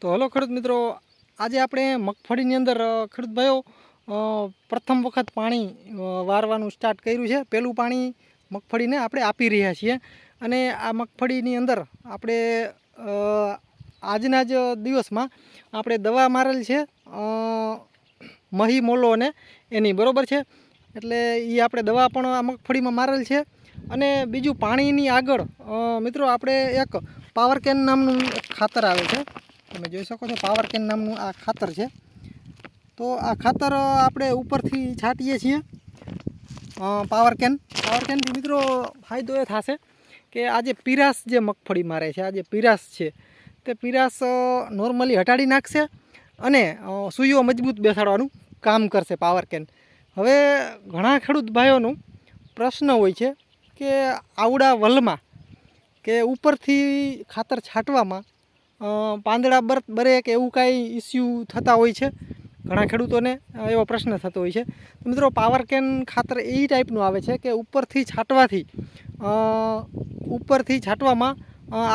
તો હલો ખેડૂત મિત્રો, આજે આપણે મગફળીની અંદર ખેડૂત ભાઈઓ પ્રથમ વખત પાણી વારવાનું સ્ટાર્ટ કર્યું છે. પહેલું પાણી મગફળીને આપણે આપી રહ્યા છીએ અને આ મગફળીની અંદર આપણે આજના જ દિવસમાં આપણે દવા મારેલ છે મહી મોલો અને એની, બરાબર છે? એટલે એ આપણે દવા પણ આ મગફળીમાં મારેલ છે. અને બીજું પાણીની આગળ મિત્રો, આપણે એક પાવર કેન નામનું ખાતર આવે છે. તમે જોઈ શકો છો, પાવર કેન નામનું આ ખાતર છે. તો આ ખાતર આપણે ઉપરથી છાંટીએ છીએ. Power can. પાવર કેનથી મિત્રો ફાયદો એ થશે કે આ જે પીરાસ જે મગફળી મારે છે, આ જે પીરાસ છે, તે પીરાસ નોર્મલી હટાડી નાખશે અને સૂઈઓ મજબૂત બેસાડવાનું કામ કરશે પાવર કેન. હવે ઘણા ખેડૂત ભાઈઓનું પ્રશ્ન હોય છે કે આવડા વલમાં કે ઉપરથી ખાતર છાંટવામાં પાંદડા બર બરે કે એવું કાંઈ ઇસ્યુ થતા હોય છે? ઘણા ખેડૂતોને એવો પ્રશ્ન થતો હોય છે. મિત્રો પાવર કેન ખાતર એ ટાઈપનું આવે છે કે ઉપરથી છાંટવાથી ઉપરથી છાંટવામાં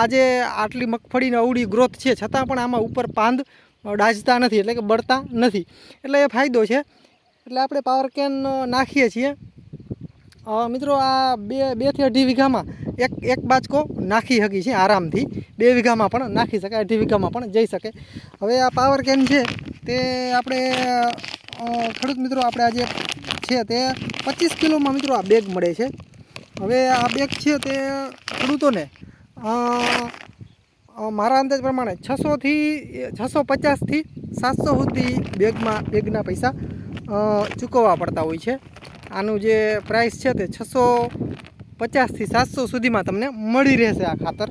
આજે આટલી મગફળીની અવળી ગ્રોથ છે. છતાં પણ આમાં ઉપર પાંદ ડાજતા નથી, એટલે કે બળતા નથી. એટલે એ ફાયદો છે. એટલે આપણે પાવર કેન નાખીએ છીએ. મિત્રો, આ બે બેથી અઢી વીઘામાં એક એક બાજકો નાખી શકી છે આરામથી. બે વીઘામાં પણ નાખી શકાય, અઢી વીઘામાં પણ જઈ શકે. હવે આ પાવર કેન છે તે આપણે ખેડૂત મિત્રો આપણે આજે છે તે પચીસ કિલોમાં મિત્રો આ બેગ મળે છે. હવે આ બેગ છે તે ખેડૂતોને મારા અંદાજ પ્રમાણે છસોથી છસો પચાસથી સાતસો સુધી બેગમાં બેગના પૈસા ચૂકવવા પડતા હોય છે. આનું જે પ્રાઇસ છે તે છસો પચાસથી સાતસો સુધીમાં તમને મળી રહેશે આ ખાતર.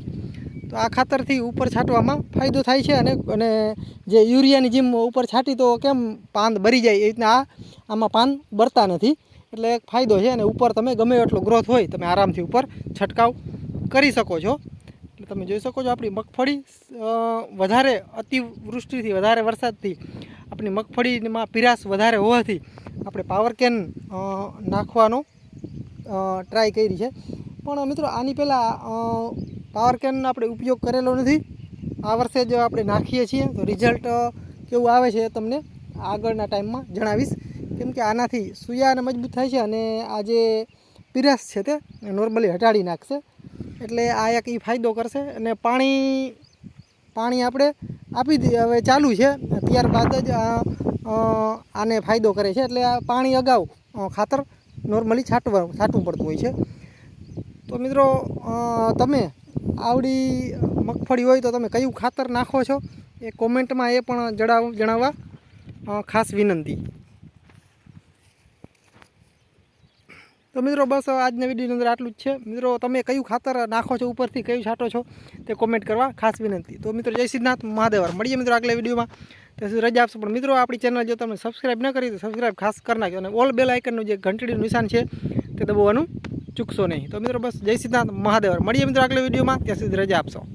તો આ ખાતરથી ઉપર છાંટવામાં ફાયદો થાય છે અને અને જે યુરિયાની જેમ ઉપર છાંટી તો કેમ પાન બરી જાય એ રીતના આ આમાં પાન બરતા નથી. એટલે એક ફાયદો છે અને ઉપર તમે ગમે એટલો ગ્રોથ હોય તમે આરામથી ઉપર છંટકાવ કરી શકો છો. એટલે તમે જોઈ શકો છો આપણી મગફળી વધારે અતિવૃષ્ટિથી, વધારે વરસાદથી આપણી મગફળીમાં પીરાશ વધારે હોવાથી આપણે પાવર કેન નાખવાનો ટ્રાય કરી છે. પણ મિત્રો, આની પહેલાં પાવર કેનનો આપણે ઉપયોગ કરેલો નથી. આ વર્ષે જ આપણે નાખીએ છીએ. તો રિઝલ્ટ કેવું આવે છે તમને આગળના ટાઈમમાં જણાવીશ. કેમ કે આનાથી સૂયા અને મજબૂત થાય છે અને આ જે પીરસ છે તે નોર્મલી હટાડી નાખશે. એટલે આ એક એ ફાયદો કરશે. અને પાણી પાણી આપણે આપી દઈએ હવે ચાલુ છે. ત્યારબાદ જ આને ફાયદો કરે છે. એટલે આ પાણી અગાઉ ખાતર નોર્મલી છાંટવા છાંટવું પડતું હોય છે. તો મિત્રો તમે આવડી મગફળી હોય તો તમે કયું ખાતર નાખો છો? એ કોમેન્ટમાં એ પણ જણાવ જણાવવા. ખાસ વિનંતી. તો મિત્રો, બસ આજના વિડીયોની અંદર આટલું જ છે. મિત્રો, તમે કયું ખાતર નાખો છો? ઉપરથી કયું છાંટો છો? તે કોમેન્ટ કરવા ખાસ વિનંતી. તો મિત્રો, જય સિદ્ધનાથ મહાદેવર. મળીએ મિત્રો આગલા વિડીયોમાં. ત્યાં સુધી રજા આપશો. પણ મિત્રો, આપણી ચેનલ જો તમે સબસ્ક્રાઈબ ન કરી તો સબસ્ક્રાઈબ ખાસ કરી નાખજો. અને ઓલ બેલ આઇકનનું જે ઘંટડીનું નિશાન છે, તે દબાવવાનું ચૂકશો નહીં. તો મિત્રો, બસ જય સિદ્ધનાથ મહાદેવર. મળીએ મિત્રો આગલા વિડીયોમાં. ત્યાં સુધી રજા આપશો.